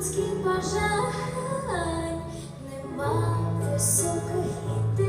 людських бажань, нема високих ідей.